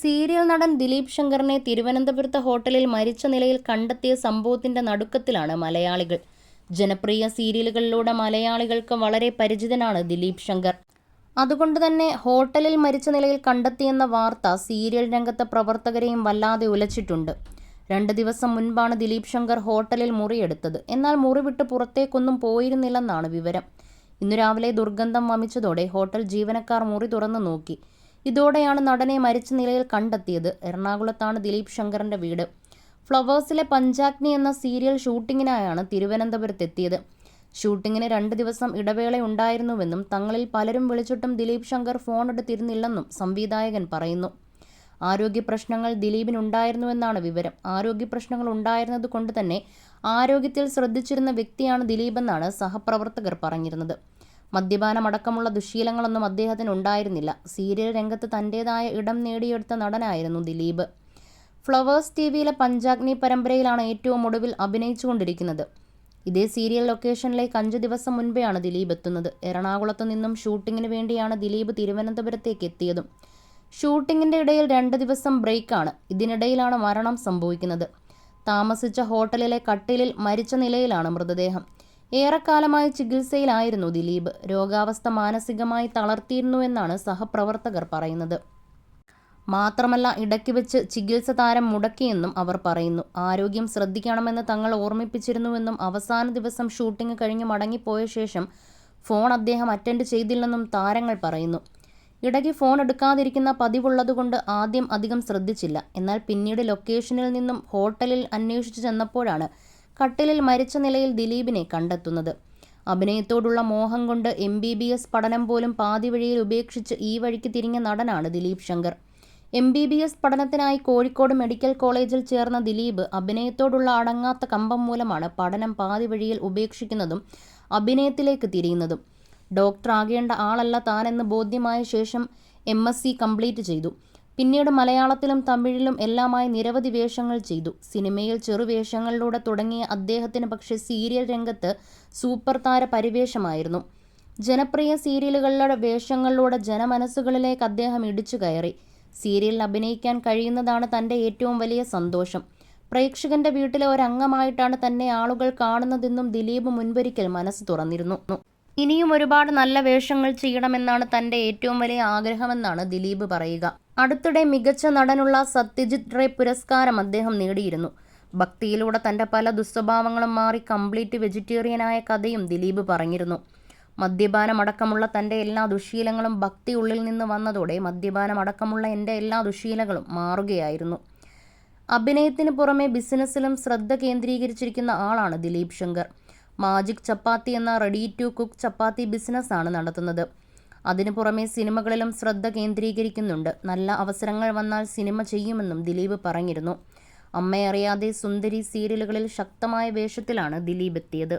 Serial നടൻ ദിലീപ് ശങ്കറിനെ തിരുവനന്തപുരത്തെ ഹോട്ടലിൽ മരിച്ച നിലയിൽ കണ്ടെത്തിയ സംഭവത്തിന്റെ നടുക്കത്തിലാണ് മലയാളികൾ. ജനപ്രിയ സീരിയലുകളിലൂടെ മലയാളികൾക്ക് വളരെ പരിചിതനാണ് ദിലീപ് ശങ്കർ. അതുകൊണ്ട് തന്നെ ഹോട്ടലിൽ മരിച്ച നിലയിൽ കണ്ടെത്തിയെന്ന വാർത്ത സീരിയൽ രംഗത്തെ പ്രവർത്തകരെയും വല്ലാതെ ഉലച്ചിട്ടുണ്ട്. രണ്ട് ദിവസം മുൻപാണ് ദിലീപ് ശങ്കർ ഹോട്ടലിൽ മുറിയെടുത്തത്. എന്നാൽ മുറി വിട്ട് പുറത്തേക്കൊന്നും പോയിരുന്നില്ലെന്നാണ് വിവരം. ഇന്നു രാവിലെ ദുർഗന്ധം വമിച്ചതോടെ ഹോട്ടൽ ജീവനക്കാർ മുറി തുറന്നു നോക്കി. ഇതോടെയാണ് നടനെ മരിച്ച നിലയിൽ കണ്ടെത്തിയത്. എറണാകുളത്താണ് ദിലീപ് ശങ്കറിന്റെ വീട്. ഫ്ലവേഴ്സിലെ പഞ്ചാഗ്നി എന്ന സീരിയൽ ഷൂട്ടിങ്ങിനായാണ് തിരുവനന്തപുരത്തെത്തിയത്. ഷൂട്ടിങ്ങിന് രണ്ട് ദിവസം ഇടവേളയുണ്ടായിരുന്നുവെന്നും തങ്ങളിൽ പലരും വിളിച്ചിട്ടും ദിലീപ് ശങ്കർ ഫോൺ എടുത്തിരുന്നില്ലെന്നും സംവിധായകൻ പറയുന്നു. ആരോഗ്യ പ്രശ്നങ്ങൾ ദിലീപിനുണ്ടായിരുന്നുവെന്നാണ് വിവരം. ആരോഗ്യ പ്രശ്നങ്ങൾ ഉണ്ടായിരുന്നത് കൊണ്ട് തന്നെ ആരോഗ്യത്തിൽ ശ്രദ്ധിച്ചിരുന്ന വ്യക്തിയാണ് ദിലീപെന്നാണ് സഹപ്രവർത്തകർ പറഞ്ഞിരുന്നത്. മദ്യപാനമടക്കമുള്ള ദുശ്ശീലങ്ങളൊന്നും അദ്ദേഹത്തിന് ഉണ്ടായിരുന്നില്ല സീരിയൽ രംഗത്ത് തന്റേതായ ഇടം നേടിയെടുത്ത നടനായിരുന്നു ദിലീപ്. ഫ്ലവേഴ്സ് ടി വിയിലെ പഞ്ചാഗ്നി പരമ്പരയിലാണ് ഏറ്റവും ഒടുവിൽ അഭിനയിച്ചുകൊണ്ടിരിക്കുന്നത്. ഇതേ സീരിയൽ ലൊക്കേഷനിലേക്ക് അഞ്ച് ദിവസം മുൻപെയാണ് ദിലീപ് എത്തുന്നത്. എറണാകുളത്തു നിന്നും ഷൂട്ടിങ്ങിന് വേണ്ടിയാണ് ദിലീപ് തിരുവനന്തപുരത്തേക്ക് എത്തിയതും. ഷൂട്ടിങ്ങിന്റെ ഇടയിൽ രണ്ട് ദിവസം ബ്രേക്കാണ്. ഇതിനിടയിലാണ് മരണം സംഭവിക്കുന്നത്. താമസിച്ച ഹോട്ടലിലെ കട്ടിലിൽ മരിച്ച നിലയിലാണ് മൃതദേഹം. ഏറെക്കാലമായി ചികിത്സയിലായിരുന്നു ദിലീപ്. രോഗാവസ്ഥ മാനസികമായി തളർത്തിയിരുന്നുവെന്നാണ് സഹപ്രവർത്തകർ പറയുന്നത്. മാത്രമല്ല ഇടയ്ക്ക് വെച്ച് ചികിത്സ താരം മുടക്കിയെന്നും അവർ പറയുന്നു. ആരോഗ്യം ശ്രദ്ധിക്കണമെന്ന് തങ്ങൾ ഓർമ്മിപ്പിച്ചിരുന്നുവെന്നും അവസാന ദിവസം ഷൂട്ടിംഗ് കഴിഞ്ഞ് മടങ്ങിപ്പോയ ശേഷം ഫോൺ അദ്ദേഹം അറ്റൻഡ് ചെയ്തില്ലെന്നും താരങ്ങൾ പറയുന്നു. ഇടയ്ക്ക് ഫോൺ എടുക്കാതിരിക്കുന്ന പതിവുള്ളതുകൊണ്ട് ആദ്യം അധികം ശ്രദ്ധിച്ചില്ല. എന്നാൽ പിന്നീട് ലൊക്കേഷനിൽ നിന്നും ഹോട്ടലിൽ അന്വേഷിച്ചു ചെന്നപ്പോഴാണ് കട്ടിലിൽ മരിച്ച നിലയിൽ ദിലീപിനെ കണ്ടെത്തുന്നത്. അഭിനയത്തോടുള്ള മോഹം കൊണ്ട് എം ബി ബി എസ് പഠനം പോലും പാതി വഴിയിൽ ഉപേക്ഷിച്ച് ഈ വഴിക്ക് തിരിഞ്ഞ നടനാണ് Dileep Shankar. M B B S പഠനത്തിനായി കോഴിക്കോട് മെഡിക്കൽ കോളേജിൽ ചേർന്ന ദിലീപ് അഭിനയത്തോടുള്ള അടങ്ങാത്ത കമ്പം മൂലമാണ് പഠനം പാതി വഴിയിൽ ഉപേക്ഷിക്കുന്നതും അഭിനയത്തിലേക്ക് തിരിയുന്നതും. ഡോക്ടർ ആകേണ്ട ആളല്ല താനെന്ന് ബോധ്യമായ ശേഷം എം എസ് സി കംപ്ലീറ്റ് ചെയ്തു. പിന്നീട് മലയാളത്തിലും തമിഴിലും എല്ലാമായി നിരവധി വേഷങ്ങൾ ചെയ്തു. സിനിമയിൽ ചെറുവേഷങ്ങളിലൂടെ തുടങ്ങിയ അദ്ദേഹത്തിന് പക്ഷെ സീരിയൽ രംഗത്ത് സൂപ്പർ താര പരിവേഷമായിരുന്നു. ജനപ്രിയ സീരിയലുകളിലെ വേഷങ്ങളിലൂടെ ജനമനസ്സുകളിലേക്ക് അദ്ദേഹം ഇടിച്ചു കയറി. സീരിയലിൽ അഭിനയിക്കാൻ കഴിയുന്നതാണ് തന്റെ ഏറ്റവും വലിയ സന്തോഷം. പ്രേക്ഷകന്റെ വീട്ടിലെ ഒരംഗമായിട്ടാണ് തന്നെ ആളുകൾ കാണുന്നതെന്നും ദിലീപ് മുൻപൊരിക്കൽ മനസ്സ് തുറന്നിരുന്നു. ഇനിയും ഒരുപാട് നല്ല വേഷങ്ങൾ ചെയ്യണമെന്നാണ് തന്റെ ഏറ്റവും വലിയ ആഗ്രഹമെന്നാണ് ദിലീപ് പറയുക. അടുത്തിടെ മികച്ച നടനുള്ള സത്യജിത് റേ പുരസ്കാരം അദ്ദേഹം നേടിയിരുന്നു. ഭക്തിയിലൂടെ തന്റെ പല ദുസ്വഭാവങ്ങളും മാറി കംപ്ലീറ്റ് വെജിറ്റേറിയനായ കഥയും ദിലീപ് പറഞ്ഞിരുന്നു. മദ്യപാനമടക്കമുള്ള തന്റെ എല്ലാ ദുശീലങ്ങളും ഭക്തി ഉള്ളിൽ നിന്ന് വന്നതോടെ മദ്യപാനമടക്കമുള്ള എന്റെ എല്ലാ ദുശീലങ്ങളും മാറുകയായിരുന്നു. അഭിനയത്തിന് പുറമെ ബിസിനസ്സിലും ശ്രദ്ധ കേന്ദ്രീകരിച്ചിരിക്കുന്ന ആളാണ് ദിലീപ് ശങ്കർ. മാജിക് ചപ്പാത്തി എന്ന റെഡി ടു കുക്ക് ചപ്പാത്തി ബിസിനസ്സാണ് നടത്തുന്നത്. അതിനു പുറമെ സിനിമകളിലും ശ്രദ്ധ കേന്ദ്രീകരിക്കുന്നുണ്ട്. നല്ല അവസരങ്ങൾ വന്നാൽ സിനിമ ചെയ്യുമെന്നും ദിലീപ് പറഞ്ഞിരുന്നു. അമ്മയറിയാതെ സുന്ദരി സീരിയലുകളിൽ ശക്തമായ വേഷത്തിലാണ് ദിലീപ് എത്തിയത്.